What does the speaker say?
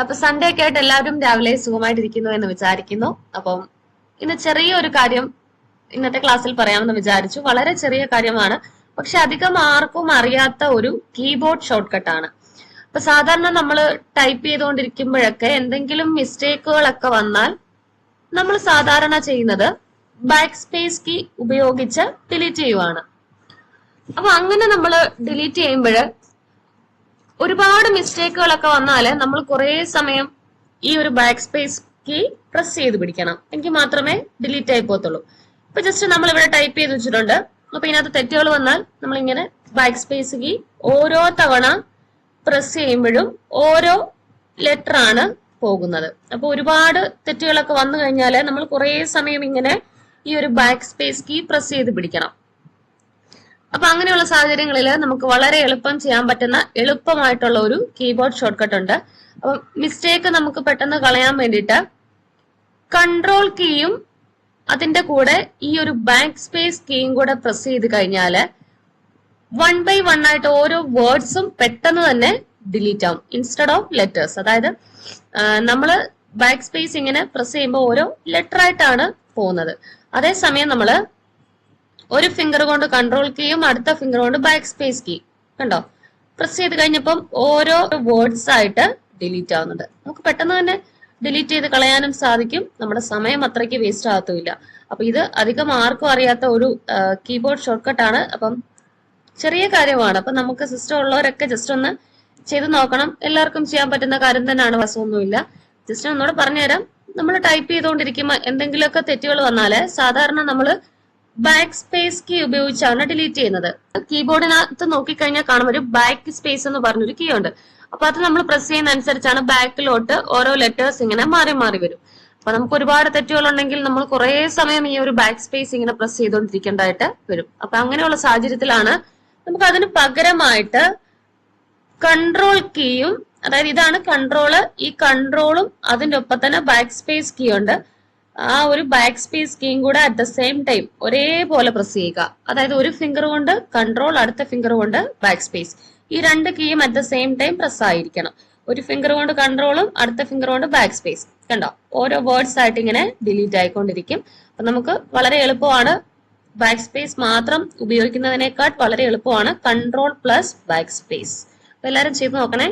അപ്പൊ സൺഡേ ഒക്കെ ആയിട്ട് എല്ലാവരും രാവിലെ സുഖമായിട്ടിരിക്കുന്നു എന്ന് വിചാരിക്കുന്നു. അപ്പം ഇന്ന് ചെറിയൊരു കാര്യം ഇന്നത്തെ ക്ലാസ്സിൽ പറയാമെന്ന് വിചാരിച്ചു. വളരെ ചെറിയ കാര്യമാണ്. പക്ഷെ അധികം ആർക്കും അറിയാത്ത ഒരു കീബോർഡ് ഷോർട്ട് ആണ്. അപ്പൊ സാധാരണ നമ്മൾ ടൈപ്പ് ചെയ്തുകൊണ്ടിരിക്കുമ്പോഴൊക്കെ എന്തെങ്കിലും മിസ്റ്റേക്കുകളൊക്കെ വന്നാൽ നമ്മൾ സാധാരണ ചെയ്യുന്നത് ബാക്ക് സ്പേസ് കീ ഉപയോഗിച്ച് ഡിലീറ്റ് ചെയ്യുവാണ്. അപ്പൊ അങ്ങനെ നമ്മൾ ഡിലീറ്റ് ചെയ്യുമ്പോൾ ഒരുപാട് മിസ്റ്റേക്കുകളൊക്കെ വന്നാൽ നമ്മൾ കുറെ സമയം ഈ ഒരു ബാക്ക് സ്പേസ് കീ പ്രസ് ചെയ്ത് പിടിക്കണം. എങ്കിൽ മാത്രമേ ഡിലീറ്റ് ആയി പോകത്തുള്ളൂ. ഇപ്പൊ ജസ്റ്റ് നമ്മൾ ഇവിടെ ടൈപ്പ് ചെയ്ത് വെച്ചിട്ടുണ്ട്. അപ്പൊ ഇതിനകത്ത് തെറ്റുകൾ വന്നാൽ നമ്മൾ ഇങ്ങനെ ബാക്ക് സ്പേസ് കീ ഓരോ തവണ പ്രസ് ചെയ്യുമ്പോഴും ഓരോ ലെറ്റർ ആണ് പോകുന്നത്. അപ്പൊ ഒരുപാട് തെറ്റുകളൊക്കെ വന്നു കഴിഞ്ഞാൽ നമ്മൾ കുറെ സമയം ഇങ്ങനെ ഈ ഒരു ബാക്ക് സ്പേസ് കീ പ്രസ് ചെയ്ത് പിടിക്കണം. അപ്പൊ അങ്ങനെയുള്ള സാഹചര്യങ്ങളിൽ നമുക്ക് വളരെ എളുപ്പം ചെയ്യാൻ പറ്റുന്ന എളുപ്പമായിട്ടുള്ള ഒരു കീബോർഡ് ഷോർട്ട് കട്ട് ഉണ്ട്. അപ്പൊ മിസ്റ്റേക്ക് നമുക്ക് പെട്ടെന്ന് കളയാൻ വേണ്ടിയിട്ട് കൺട്രോൾ കീയും അതിന്റെ കൂടെ ഈ ഒരു ബാക്ക് സ്പേസ് കീയും കൂടെ പ്രസ് ചെയ്ത് കഴിഞ്ഞാൽ വൺ ബൈ വൺ ആയിട്ട് ഓരോ വേർഡ്സും പെട്ടെന്ന് തന്നെ ഡിലീറ്റ് ആവും. ഇൻസ്റ്റഡ് ഓഫ് ലെറ്റേഴ്സ് അതായത് നമ്മൾ ബാക്ക് സ്പേസ് ഇങ്ങനെ പ്രസ് ചെയ്യുമ്പോൾ ഓരോ ലെറ്റർ ആയിട്ടാണ് പോകുന്നത്. അതേസമയം നമ്മൾ ഒരു ഫിംഗർ കൊണ്ട് കൺട്രോൾ കീയും അടുത്ത ഫിംഗർ കൊണ്ട് ബാക്ക് സ്പേസ് കീ കണ്ടോ? പ്രസ് ചെയ്ത് കഴിഞ്ഞപ്പം ഓരോ വേർഡ്സ് ആയിട്ട് ഡിലീറ്റ് ആവുന്നുണ്ട്. നമുക്ക് പെട്ടെന്ന് തന്നെ ഡിലീറ്റ് ചെയ്ത് കളയാനും സാധിക്കും. നമ്മുടെ സമയം അത്രയ്ക്ക് വേസ്റ്റ് ആകത്തുമില്ല. അപ്പൊ ഇത് അധികം ആർക്കും അറിയാത്ത ഒരു കീബോർഡ് ഷോർട്ട്കട്ട് ആണ്. അപ്പം ചെറിയ കാര്യമാണ്. അപ്പൊ നമുക്ക് സിസ്റ്റം ഉള്ളവരൊക്കെ ജസ്റ്റ് ഒന്ന് ചെയ്ത് നോക്കണം. എല്ലാവർക്കും ചെയ്യാൻ പറ്റുന്ന കാര്യം തന്നെയാണ് വശമൊന്നുമില്ല. ജസ്റ്റ് ഒന്നുകൂടെ പറഞ്ഞുതരാം. നമ്മൾ ടൈപ്പ് ചെയ്തുകൊണ്ടിരിക്കുമ്പോൾ എന്തെങ്കിലുമൊക്കെ തെറ്റുകൾ വന്നാൽ സാധാരണ നമ്മൾ ബാക്ക് സ്പേസ് കീ ഉപയോഗിച്ചാണ് ഡിലീറ്റ് ചെയ്യുന്നത്. കീബോർഡിനകത്ത് നോക്കിക്കഴിഞ്ഞാൽ കാണുമ്പോൾ ഒരു ബാക്ക് സ്പേസ് എന്ന് പറഞ്ഞൊരു കീ ഉണ്ട്. അപ്പൊ അത് നമ്മൾ പ്രസ് ചെയ്യുന്ന അനുസരിച്ചാണ് ബാക്കിലോട്ട് ഓരോ ലെറ്റേഴ്സ് ഇങ്ങനെ മാറി മാറി വരും. അപ്പൊ നമുക്ക് ഒരുപാട് തെറ്റുകൾ ഉണ്ടെങ്കിൽ നമ്മൾ കുറെ സമയം ഈ ഒരു ബാക്ക് സ്പേസ് ഇങ്ങനെ പ്രസ് ചെയ്തുകൊണ്ടിരിക്കേണ്ടതായിട്ട് വരും. അപ്പൊ അങ്ങനെയുള്ള സാഹചര്യത്തിലാണ് നമുക്ക് അതിന് പകരമായിട്ട് കൺട്രോൾ കീയും അതായത് ഇതാണ് കൺട്രോൾ ഈ കൺട്രോളും അതിന്റെ ഒപ്പം തന്നെ ബാക്ക് സ്പേസ് കീ ഉണ്ട്. ആ ഒരു ബാക്ക് സ്പേസ് കീയും കൂടെ അറ്റ് ദ സെയിം ടൈം ഒരേപോലെ പ്രസ് ചെയ്യുക. അതായത് ഒരു ഫിംഗർ കൊണ്ട് കൺട്രോൾ അടുത്ത ഫിംഗർ കൊണ്ട് ബാക്ക് സ്പേസ് ഈ രണ്ട് കീയും at the same time press ആയിരിക്കണം. ഒരു ഫിംഗർ കൊണ്ട് കൺട്രോളും അടുത്ത ഫിംഗർ കൊണ്ട് ബാക്ക് സ്പേസ് കണ്ടോ? ഓരോ വേർഡ്സ് ആയിട്ട് ഇങ്ങനെ ഡിലീറ്റ് ആയിക്കൊണ്ടിരിക്കും. അപ്പൊ നമുക്ക് വളരെ എളുപ്പമാണ് ബാക്ക് സ്പേസ് മാത്രം ഉപയോഗിക്കുന്നതിനേക്കാൾ വളരെ എളുപ്പമാണ് കൺട്രോൾ പ്ലസ് ബാക്ക് സ്പേസ് അപ്പൊ എല്ലാവരും ചെയ്ത് നോക്കണേ.